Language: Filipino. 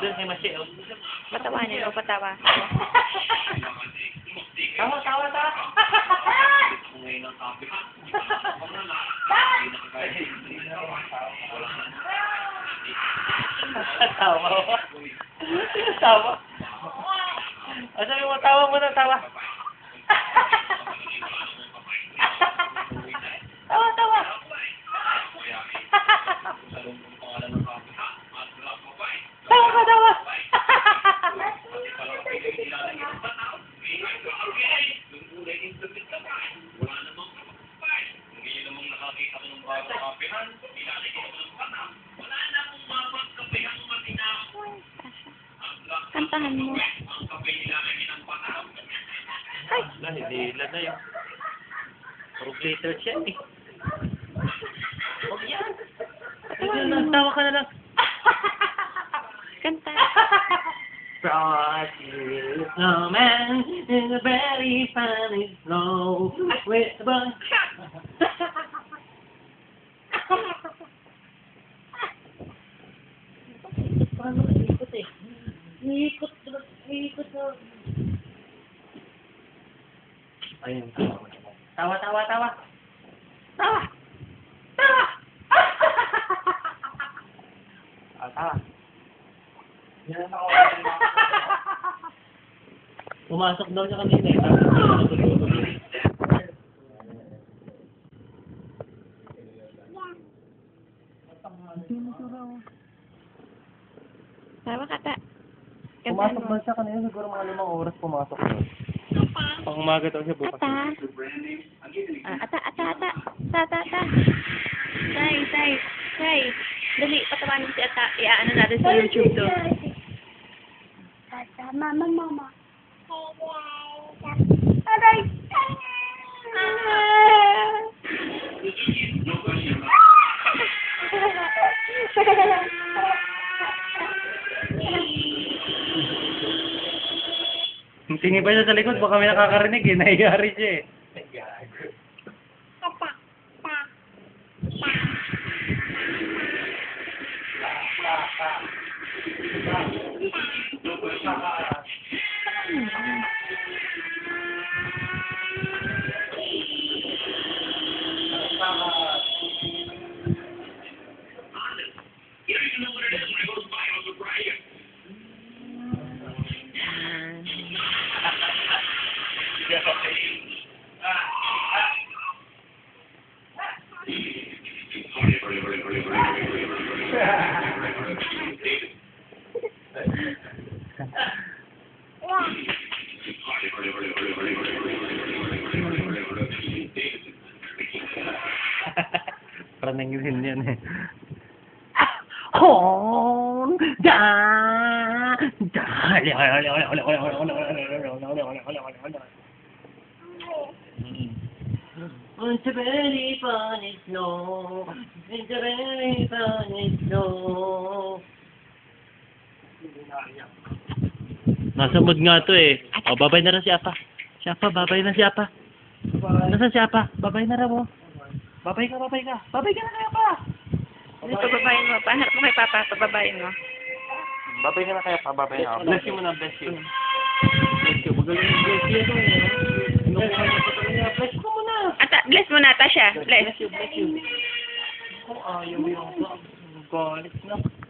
Doon kay Mashi, oh. Patawanin mo, patawa. Tawa, tawa, tawa. Tawa. Tawa. O sabi mo, tawa mo na, tawa. Tawa, Kantahan mo. Ay, Wala, hindi ilan na yun. Puro glitter siya eh. Huwag yan. patawanin Ayun, mo. tawa ka na lang. Kanta. Frosty the snowman in a very funny snow with a bunch. Paano ikot eh? Ikot, ikot na. Ayun, tawa, tawa, tawa. Tawa! Tawa! Ah, tawa. Pumasok daw siya kanina eh. Sabi Tawa ka, ta. Pumasok ba siya kanina? Siguro mga limang oras pumasok siya. Pang umaga daw siya bukas. Ata. Ah, ata, ata, ata. Ata, ata, ata. Say, say, say. Dali, patawanin si ata. Iaano natin sa YouTube to. Mama, mama. Tingin pa siya sa likod, baka may nakakarinig eh. Nahiyari siya eh. Parang nangirin yan eh. Hon! Da! Da! It's a very funny snow. It's a very funny snow. Nasa mood nga to eh. O, babay na rin si Apa. Si Apa, babay na si Apa. Nasaan si Apa? Babay na rin mo. Babay ka, babay ka. Babay ka na kay Apa. Dali, pababayin mo. Pahanap mo kay Papa, pababayin mo. Babay ka na kay Apa, babay na Bless you muna, bless you. Bless you. Magaling yung bless you. Bless mo. Ata, bless Bless. Bless you, bless you. Kung ayaw yung galit na.